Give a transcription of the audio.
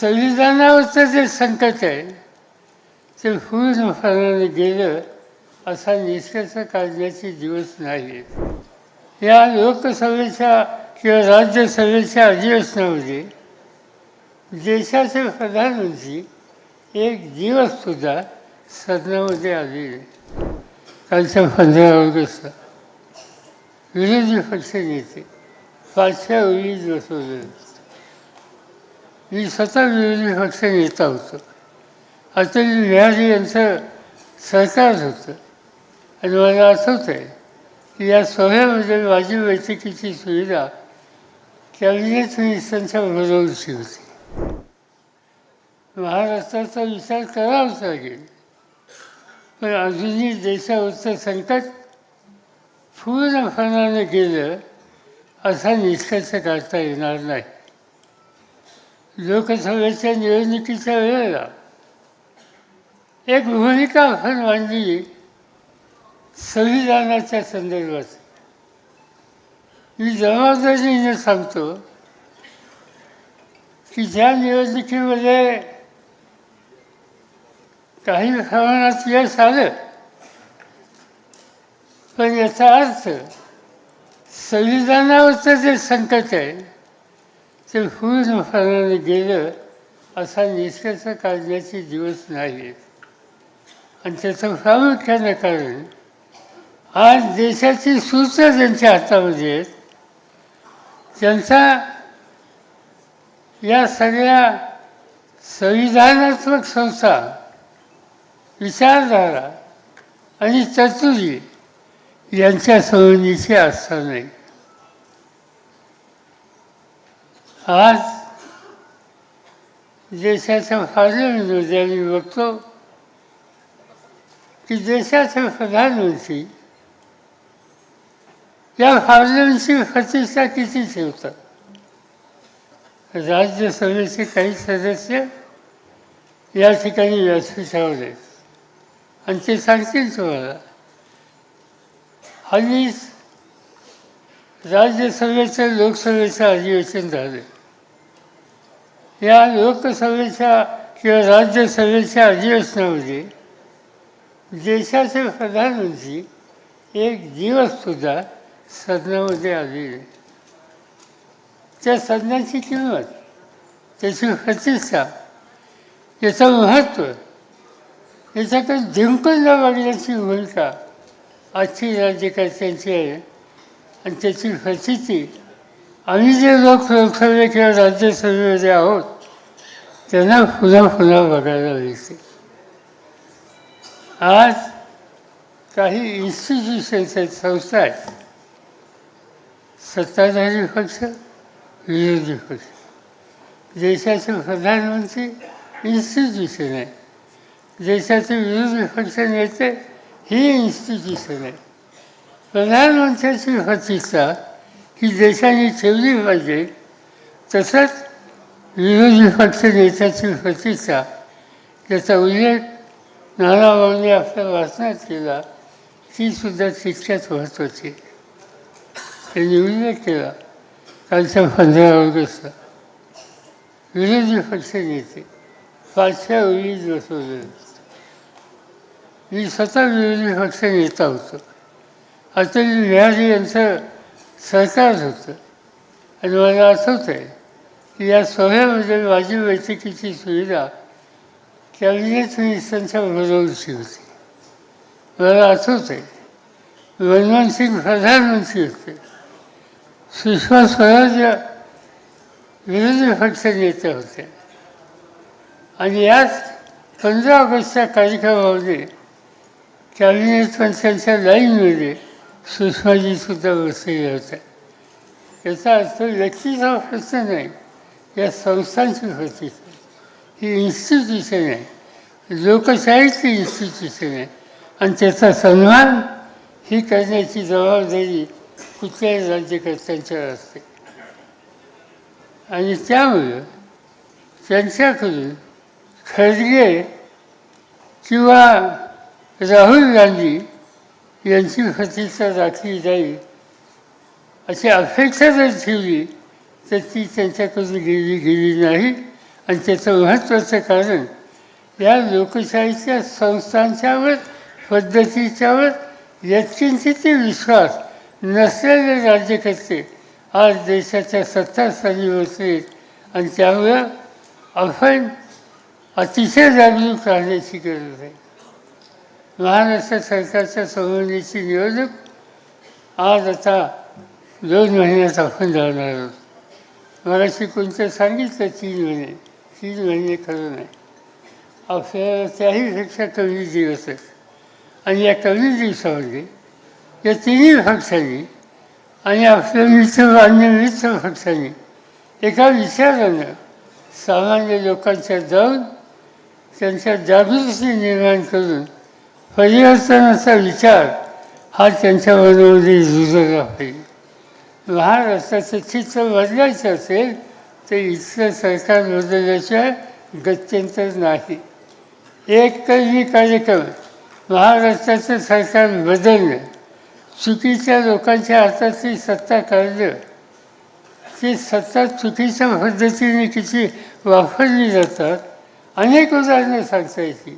संविधानावरचं जे संकट आहे ते पूर्णपणाने गेलं असा निष्कर्ष काढण्याचे दिवस नाही या लोकसभेच्या किंवा राज्यसभेच्या अधिवेशनामध्ये देशाचे प्रधानमंत्री एक दिवससुद्धा सदनामध्ये आले कालच्या पंधरा ऑगस्ट विरोधी पक्ष नेते पाचव्या ओळीत बसवले मी स्वतः विरोधी पक्ष नेता होतो अटल बिहारी यांचं सरकार होतं आणि मला आठवत आहे की या सोहळ्यामध्ये माझी बैठकीची सुविधा कॅबिनेट मिनिस्टरांच्या बरोबरची होती महाराष्ट्राचा विचार करावाच लागेल पण अजूनही देशावरचं संकट पूर्णपणाने गेलं असा निष्कर्ष काढता येणार नाही लोकसभेच्या निवडणुकीच्या वेळेला एक भूमिका आपण मांडली संविधानाच्या संदर्भात. मी जबाबदारीने सांगतो की ज्या निवडणुकीमध्ये काही प्रमाणात यश आलं पण याचा अर्थ संविधानावरचं जे संकट आहे ते पूर्णपणाने गेलं असा निष्कर्ष काढण्याचे दिवस नाही. आणि त्याचं प्रामुख्यानं कारण आज देशाची सूत्र ज्यांच्या हातामध्ये आहेत. त्यांचा या सगळ्या संविधानात्मक संस्था विचारधारा आणि तरतुदी यांच्या संबंधीची आस्था नाही. आज देशाच्या पार्लमेंटमध्ये आम्ही बघतो की देशाचे प्रधानमंत्री या पार्लमेंटची प्रतिष्ठा किती ठेवतात? राज्यसभेचे काही सदस्य या ठिकाणी व्यासपीठावर आहेत आणि ते सांगतील तुम्हाला. हल्लीच राज्यसभेचं लोकसभेचं अधिवेशन झालं. या लोकसभेच्या किंवा राज्यसभेच्या अधिवेशनामध्ये देशाचे प्रधानमंत्री एक दिवससुद्धा सदनामध्ये आले त्या सदनाची किंमत त्याची प्रतिष्ठा याचं महत्त्व याच्याकडे जिंकून न वागण्याची भूमिका आजची राज्यकर्त्यांची आहे. आणि त्याची प्रचिती आम्ही जे लोक लोकसभे किंवा राज्यसभेमध्ये आहोत त्यांना पुन्हा पुन्हा बघायला मिळते आज काही इन्स्टिट्यूशन्स आहेत संस्था आहेत सत्ताधारी पक्ष विरोधी पक्ष देशाचे प्रधानमंत्री इन्स्टिट्यूशन आहे देशाचे विरोधी पक्ष नेते ही इन्स्टिट्यूशन आहे प्रधानमंत्र्याची प्रतिष्ठा ही देशाने ठेवली पाहिजे तसंच विरोधी पक्ष नेत्याची प्रतिष्ठा याचा उल्लेख नानाभाऊंनी आपल्या वाचनात केला ती सुद्धा तितक्याच महत्त्वाची. त्यांनी उल्लेख केला कालच्या पंधरा ऑगस्टला विरोधी पक्ष नेते पाचव्या ओळीत बसवले मी स्वतः विरोधी पक्ष नेता होतो. अटल बिहारी यांचं सरकार होतं. आणि मला आठवत आहे की या सोहळ्यामध्ये म्हणजे माझी बैठकीची सुविधा कॅबिनेट मिनिस्टरांच्या बरोबरची होती. मला आठवतं आहे मनमोहन सिंग प्रधानमंत्री होते. सुषमा स्वराज विरोधी पक्ष नेते होते. आणि याच पंधरा ऑगस्टच्या कार्यक्रमामध्ये कॅबिनेट मंत्र्यांच्या लाईनमध्ये सुषमाजीसुद्धा व्यवसायी होत्या याचा अर्थ व्यक्तीचा प्रश्न नाही या संस्थांची होती. ही इन्स्टिट्यूशन आहे. लोकशाहीची इन्स्टिट्यूशन आहे. आणि त्याचा सन्मान ही करण्याची जबाबदारी कुठल्याही राज्यकर्त्यांच्यावर असते. आणि त्यामुळं त्यांच्याकडून खरगे किंवा राहुल गांधी यांची प्रतिष्ठा राखली जाईल अशी अपेक्षा जर ठेवली तर ती त्यांच्याकडून गेली गेली नाही. आणि त्याचं महत्त्वाचं कारण या लोकशाहीच्या संस्थांच्यावर पद्धतीच्यावर यत्किंचितही विश्वास नसलेले राज्यकर्ते आज देशाच्या सत्तास्थानी बसले आणि त्यामुळं आपण अतिशय जागरूक राहण्याची गरज आहे. महाराष्ट्र सरकारच्या संबंधीची निवडणूक आज आता दोन महिन्यात आपण जाणार आहोत मगाशी कोणतं सांगितलं? तीन महिने. तीन महिने खरं नाही. आपल्याला त्याहीपेक्षा कमी दिवस आहेत. आणि या कमी दिवसामध्ये या तिन्ही पक्षांनी आणि आपल्या मित्र अन्य मित्र पक्षांनी एका विचारानं सामान्य लोकांच्या जाऊन त्यांच्या जागृती निर्माण करून परिवर्तनाचा विचार हा त्यांच्या मनामध्ये रुजला पाहिजे महाराष्ट्राचं चित्र बदलायचं असेल तर इथलं सरकार बदलल्याशिवाय गत्यंतर नाही. एक कलमी कार्यक्रम महाराष्ट्राचं सरकार बदलणं चुकीच्या लोकांच्या हातातली सत्ता काढलं ती सत्ता चुकीच्या पद्धतीने किती वापरली जातात अनेक उदाहरणं सांगता येतील.